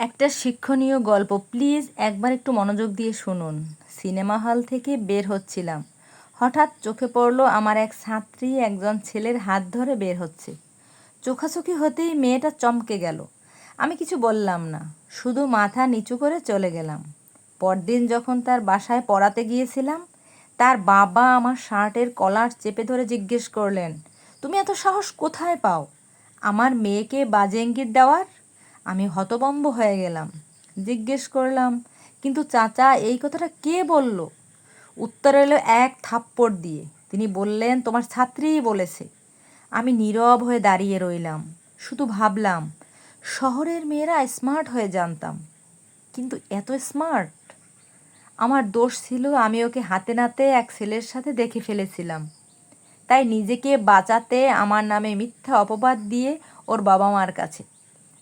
একটা শিক্ষণীয় গল্প। প্লিজ একবার একটু মনোযোগ দিয়ে শুনুন। সিনেমা হল থেকে বের হচ্ছিলাম। হঠাৎ চোখে পড়ল আমার এক ছাত্রী, একজন ছেলের হাত ধরে বের হচ্ছে। চোখাচোখি হতেই মেয়েটা চমকে গেল। আমি কিছু বললাম না, শুধু মাথা নিচু করে চলে গেলাম। পরদিন যখন তার বাসায় পড়াতে গিয়েছিলাম, তার বাবা আমার শার্টের কলার চেপে ধরে জিজ্ঞেস করলেন, তুমি এত সাহস কোথায় পাও? আমার মেয়েকে বাজে ইঙ্গিত দেওয়ার? আমি হতবম্ব হয়ে গেলাম। জিজ্ঞেস করলাম, কিন্তু চাচা, এই কথাটা কে বলল? উত্তর এলো এক থাপ্পড় দিয়ে। তিনি বললেন, তোমার ছাত্রীই বলেছে। আমি নীরব হয়ে দাঁড়িয়ে রইলাম। শুধু ভাবলাম, শহরের মেয়েরা স্মার্ট হয়ে জানতাম, কিন্তু এত স্মার্ট আমার দোষ ছিল, আমি ওকে হাতে নাতে এক ছেলের সাথে দেখে ফেলেছিলাম। তাই নিজেকে বাঁচাতে, আমার নামে মিথ্যা অপবাদ দিয়ে ওর বাবা মার কাছে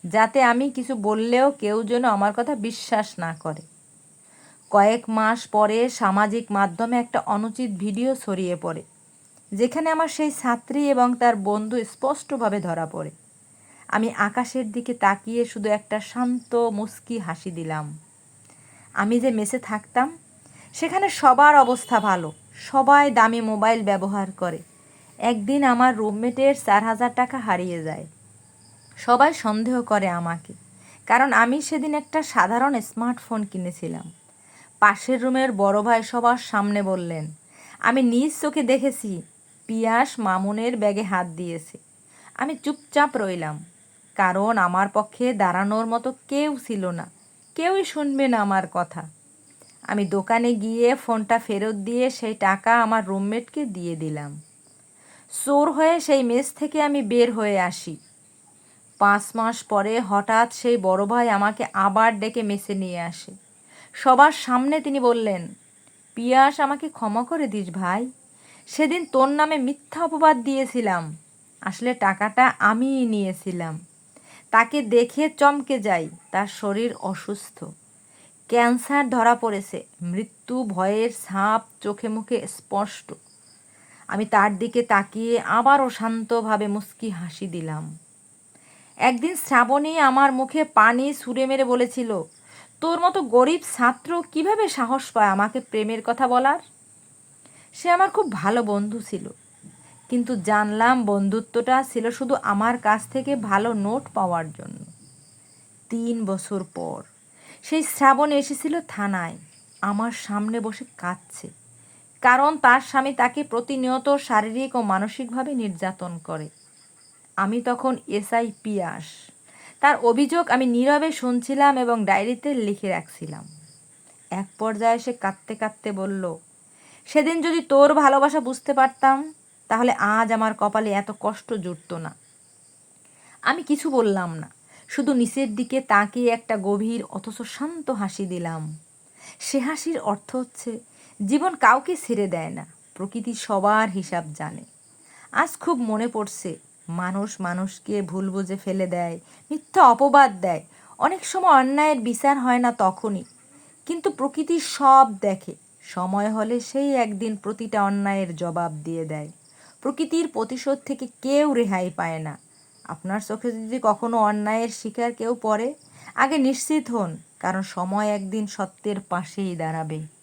যাতে আমি কিছু বললেও কেউ যেন আমার কথা বিশ্বাস না করে। কয়েক মাস পরে সামাজিক মাধ্যমে একটা অনুচিত ভিডিও ছড়িয়ে পড়ে, যেখানে আমার সেই ছাত্রী এবং তার বন্ধু স্পষ্টভাবে ধরা পড়ে। আমি আকাশের দিকে তাকিয়ে শুধু একটা শান্ত মুস্কি হাসি দিলাম। আমি যে মেসে থাকতাম, সেখানে সবার অবস্থা ভালো, সবাই দামি মোবাইল ব্যবহার করে। একদিন আমার রুমমেটের চার হাজার টাকা হারিয়ে যায়। সবাই সন্দেহ করে আমাকে, কারণ আমি সেদিন একটা সাধারণ স্মার্টফোন কিনেছিলাম। পাশের রুমের বড় ভাই সবার সামনে বললেন, আমি নিজ চোখে দেখেছি, পিয়াস মামুনের ব্যাগে হাত দিয়েছে। আমি চুপচাপ রইলাম, কারণ আমার পক্ষে দাঁড়ানোর মতো কেউ ছিল না, কেউই শুনবে না আমার কথা। আমি দোকানে গিয়ে ফোনটা ফেরত দিয়ে সেই টাকা আমার রুমমেটকে দিয়ে দিলাম। চোর হয়ে সেই মেস থেকে আমি বের হয়ে আসি। পাঁচ মাস পরে হঠাৎ সেই বড় ভাই আমাকে আবার ডেকে মেসে নিয়ে আসে। সবার সামনে তিনি বললেন, পিয়াস, আমাকে ক্ষমা করে দিস ভাই। সেদিন তোর নামে মিথ্যা অপবাদ দিয়েছিলাম। আসলে টাকাটা আমিই নিয়েছিলাম। তাকে দেখে চমকে যাই, তার শরীর অসুস্থ। ক্যান্সার ধরা পড়েছে, মৃত্যু ভয়ের ছাপ চোখে মুখে স্পষ্ট। আমি তার দিকে তাকিয়ে আবারও শান্তভাবে মুস্কি হাসি দিলাম। একদিন শ্রাবণী আমার মুখে পানি সুরে মেরে বলেছিল, তোর মতো গরিব ছাত্র কীভাবে সাহস পায় আমাকে প্রেমের কথা বলার? সে আমার খুব ভালো বন্ধু ছিল, কিন্তু জানলাম বন্ধুত্বটা ছিল শুধু আমার কাছ থেকে ভালো নোট পাওয়ার জন্য। তিন বছর পর সেই শ্রাবণ এসেছিল থানায়, আমার সামনে বসে কাঁদছে, কারণ তার স্বামী তাকে প্রতিনিয়ত শারীরিক ও মানসিকভাবে নির্যাতন করে। আমি তখন এসআই পিয়াস। তার অভিযোগ আমি নীরবে শুনছিলাম এবং ডায়েরিতে লিখে রাখছিলাম। এক পর্যায়ে সে কাঁদতে কাঁদতে বলল, সেদিন যদি তোর ভালোবাসা বুঝতে পারতাম, তাহলে আজ আমার কপালে এত কষ্ট জুটত না। আমি কিছু বললাম না, শুধু নিচের দিকে তাকিয়ে একটা গভীর, অথচ শান্ত হাসি দিলাম। সে হাসির অর্থ হচ্ছে, জীবন কাউকে ছেড়ে দেয় না, প্রকৃতি সবার হিসাব জানে। আজ খুব মনে পড়ছে মানুষ মানুষকে ভুল বুঝে ফেলে দেয়, মিথ্যা অপবাদ দেয়। অনেক সময় অন্যায়ের বিচার হয় না তখনই। কিন্তু প্রকৃতি সব দেখে। সময় হলে সেই একদিন প্রতিটা অন্যায়ের জবাব দিয়ে দেয়। প্রকৃতির প্রতিশোধ থেকে কেউ রেহাই পায় না। আপনার চোখে যদি কখনো অন্যায়ের শিকার কেউ পড়ে, আগে নিশ্চিত হন, কারণ সময় একদিন সত্যের পাশেই দাঁড়াবে।